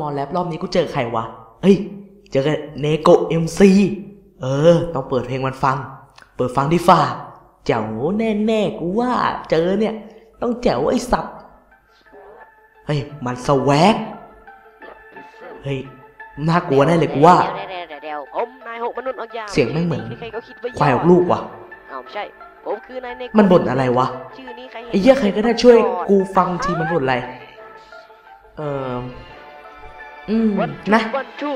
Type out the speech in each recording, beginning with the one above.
มอลแลบรอบนี้กูเจอใครวะ เฮ้ย เจอกันเนโกเอ็มซีเออ ต้องเปิดเพลงมันฟัง เปิดฟังที่ฝ่าแจ๋วแน่ๆกูว่า เจอเนี่ย ต้องแจ๋วไอ้สัตว์เฮ้ย มันสวกเฮ้ย น่ากลัวแน่เลยกูว่า เดี๋ยวผมนายหกมนุษย์ออกยาเสียงแม่เหมือนใครก็คิดว่าควายออกลูกว่ะอ้าวไม่ใช่ ผมคือนายเนโกมันบ่นอะไรวะชื่อนี้ใครไอ้เหี้ยใครก็ได้ช่วย กูฟังทีมันบ่นอะไร เออ อืมวันนะวันทู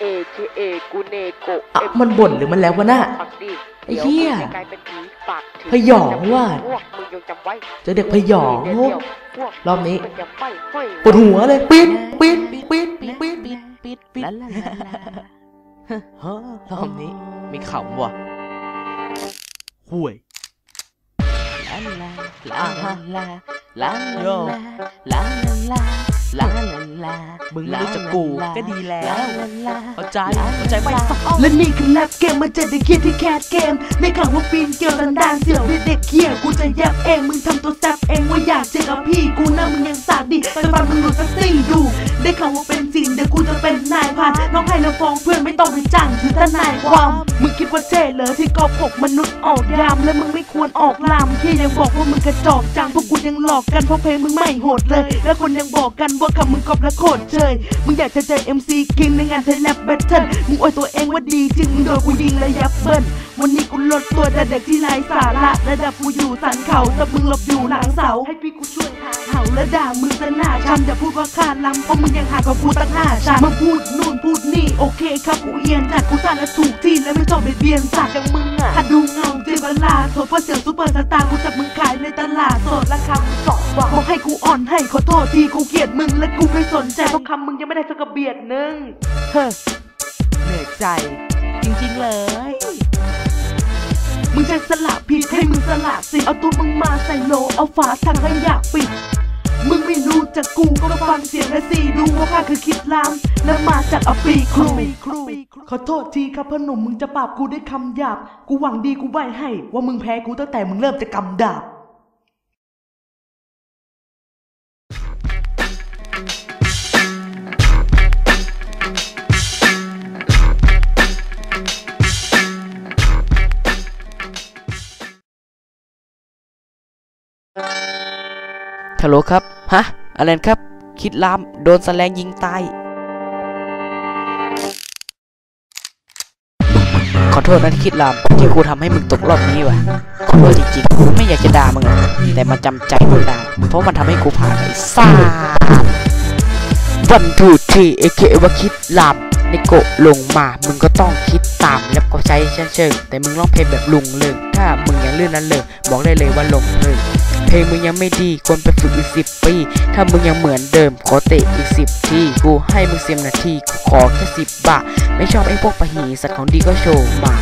เอเคเอกูเนโกอะมันบ่นหรือมันแล้ววะน่ะฝักดีไอ้เหี้ยดี๋วมึงจะกลายเป็นผีปากถึงพยองว่ะพวกมึงจงจำไว้เจอเด็กพยองเดี๋ยวโง่เดี๋ยวพวกรอบนี้มันจะไฟห้อยปวดหัวเลยปิดปิดปิดปิดปิดปิดปิดลาลาลาลาฮะรอบนี้มีขำว่ะห่วยลาลาลาลา ลาลาลาลาลาลามึงรู้จักกูก็ดีแล้วเข้าใจเข้าใจไปมและนี่คือแลปเกมมันเจ็ด็กเกีที่แคสเกม ในข่าวว่าปีนเกี่ยวดันดานเสี่ยวเด็กเกี่ยกูจะแยบเองมึงทำตัวแซบเองว่าอยากเจอกับพี่กูนะมึงยังสาดดิแต่ฟันมึงหลุดสักซี่ดู ได้ข่าวว่าเป็นจริงเดี๋ยวกูจะเป็น นายพรานน้องให้น้ำฟองเพื่อนไม่ต้องไปจ้างถือทนายความมึงคิดว่าเท่เหรอที่กอบหกมนุษย์ออกยาม และมึงไม่ควรออกลามที่ยังบอกว่ามึงกระจอกจังพวกกูยังหลอกกันเพราะเพลงมึงไม่โหดเลย และคนยังบอกกันว่าคำมึงกอบและโคตรเชยมึงอยากจะเจอ MC King ในงานไทยแลบแบทเทิลมึงอวยตัวเองว่าดีจริงมึงโดนกูยิงและยับเบิ้ลวันนี้กูลดตัวแต่เด็กที่ไร้สาระระดับกูอยู่สันเขาแต่มึงหลบอยู่หลังเสาให้พี่กูช่วยหาเห่าและด่ามึงสนาชันอย่าพูดว่าขาดลำเพราะมึงยังหากับกูตั้งห้าชันมึงพูดนู่นพูดนี่โอเคครับกูเอียนจัดกูสั่นและถูกที่และไม่ชอบเบียดเบียนสัตว์อย่างมึงอะถ้าดูเงาเจเวลาโทษเพราะเสียงซุปเปอร์สตาร์กูจับมึงขายในตลาดสดราคามึงสองบาทบอกให้กูอ่อนให้ขอโทษทีกูเกลียดมึงและกูไม่สนใจเพราะคำมึงยังไม่ได้สักกระเบียดนึงเฮ้อเหนื่อยใจ จริงๆเลยมึงใช้สละผิดให้มึงสละสิเอาตัวมึงมาใส่โหลเอาฝาถังขยะปิดมึ งไม่รู้จักกูก็ฟังเสียงและสีดูว่าข้าคือคิดลาม และมาจากอปีครูขอโทษทีครับพ่อหนุ่มมึงจะปราบกูด้วยคำหยาบ กูหวังดีกูใบให้ ว่ามึงแพ้กูตั้งแต่มึงเริ่มจะกำดาบฮัลโหลครับ ฮะ อะไรนะครับ คิดลามโดนแสลงยิงตาย ขอโทษนะที่คิดลามที่กูทำให้มึงตกรอบนี้ว่ะขอโทษจริงๆกูไม่อยากจะด่ามึงหรอกแต่มันจำใจมึงด่าเพราะมันทำให้กูผ่านไอ้ซ่าวันทูทีเอเคว่าคิดลามในโกะลงมา มึงก็ต้องคิดตาม แล้วก็ใช้เชิงเชิงแต่มึงร้องเพลงแบบลุงเลิงถ้ามึงยังลื่นนั้นเลย บอกได้เลยว่าลงเพลิง เพลงมึงยังไม่ดีควรไปฝึกอีกสิบปี ถ้ามึงยังเหมือนเดิมขอเตะอีกสิบทีกูให้มึงเสียมนาทีกูขอแค่สิบบาท ไม่ชอบไอ้พวกปะหีสัตว์ของดีก็โชว์มา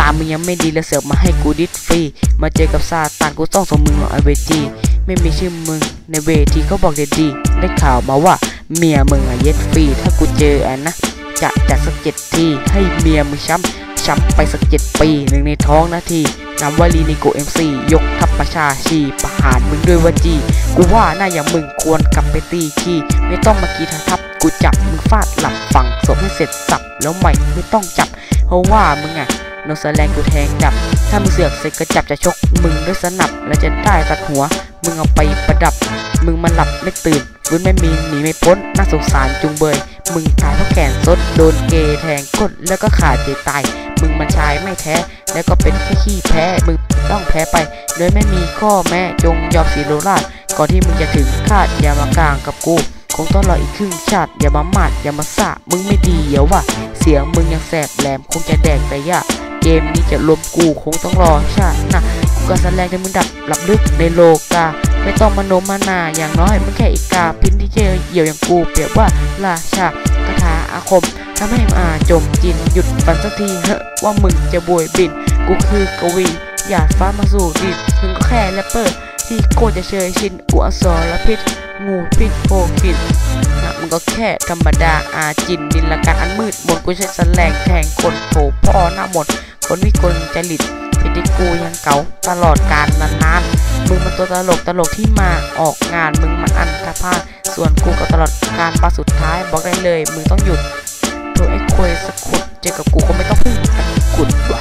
ตามมึงยังไม่ดีแล้วเสือกมาให้กูดิสฟรี มาเจอกับซาตานกูต้องส่งมึงลงไอเวจีไม่มีชื่อมึงในเวทีเขาบอกเด็ดดีได้ข่าวมาว่าเมียมึงอะเย็ดฟรีถ้ากูเจออันนะจะจัดสักเจ็ดทีให้เมียมึงช้ำช้ำไปสักเจ็ดปีหนึ่งในท้องนาที นำวลีนิโกเอ็มซียกทัพประชาชีประหารมึงด้วยวจีกูว่าหน้าอย่างมึงควรกลับไปตีขี้ไม่ต้องมากีททับกูจับมึงฟาดหลับฝังศพให้เสร็จสับแล้วใหม่ไม่ต้องจับ เพราะว่ามึงอะโนสแลงกูแทงดับ ถ้ามึงเสือกเสร็จก็จับจะชกมึงด้วยสนับ และจะได้ตัดหัว มึงเอาไปประดับ มึงมันหลับไม่ตื่นฟื้นไม่มีหนีไม่พ้นน่าสงสารจุงเบย มึงตายเพราะแขนสดโดนเกย์แทงก้นแล้วก็ขาดใจตาย มึงมันชายไม่แท้ แล้วก็เป็นแค่ขี้แพ้มึงต้องแพ้ไป โดยไม่มีข้อแม้จงยอมสีโรราดก่อนที่มึงจะถึงคาดอย่ามากลางกับกูคงต้องรออีกครึ่งชาติอย่ามาหมัดอย่ามาสะมึงไม่ดีเดี๋ยวว่ะเสียงมึงยังแสบแหลมคงจะแดกแต่ยากเกมนี้จะรวมกูคงต้องรอชาติหนะกูก็แสดงให้มึงดับหลับลึกในโลกา ไม่ต้องมาโนมานาอย่างน้อยมึงแค่อีกาพินที่เจอเหี่ยวอย่างกูเปรียบว่าราชาคาถาอาคมทำให้มาจมจินหยุดฝันสักทีเหอะว่ามึงจะบวยบิน กูคือกวีหยาดฟ้ามาสู่ดินมึงก็แค่แรปเปอร์ที่โคตรจะเชยชินอัวสอและพิษงูพิษโพกินนะมึงก็แค่ธรรมดาอาจินดินละการอันมืดมนกูใช้สแสลงแทงคนโผพ่อหน้าหมด คนวิกลจริตเป็นที่กูยังเก่าตลอดการนานๆมึงมันตัวตลกตลกที่มาออกงานมึงมันอันธพาลส่วนกูก็ตลอดการปาสุดท้ายบอกได้เลยมึงต้องหยุดโดยไอ้ควยสะกุดเจอกับกูก็ไม่ต้องพึ่งกันกุดว่ะ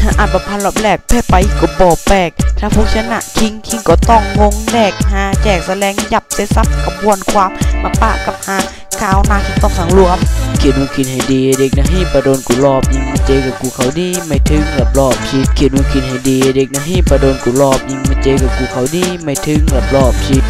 ถ้าอ่านประพันธ์รอบแรกแพ้ไปก็บอกแปลกถ้าพวกชนะคิงคิงก็ต้องงงแดกหาแจกแสลงยับเซซับกระบวนความมาปะกับหา ข้าวหนาคิดต้องสังรวมคิดมึงคิดให้ดีเด็กนะให้ประโดนกูรอบยิงมาเจอกับกูเขาดีไม่ถึงหลับรอบชิดคิดมึงคิดให้ดีเด็กนะให้ประโดนกูรอบยิงมาเจอกับกูเขาดีไม่ถึงหลับรอบชิด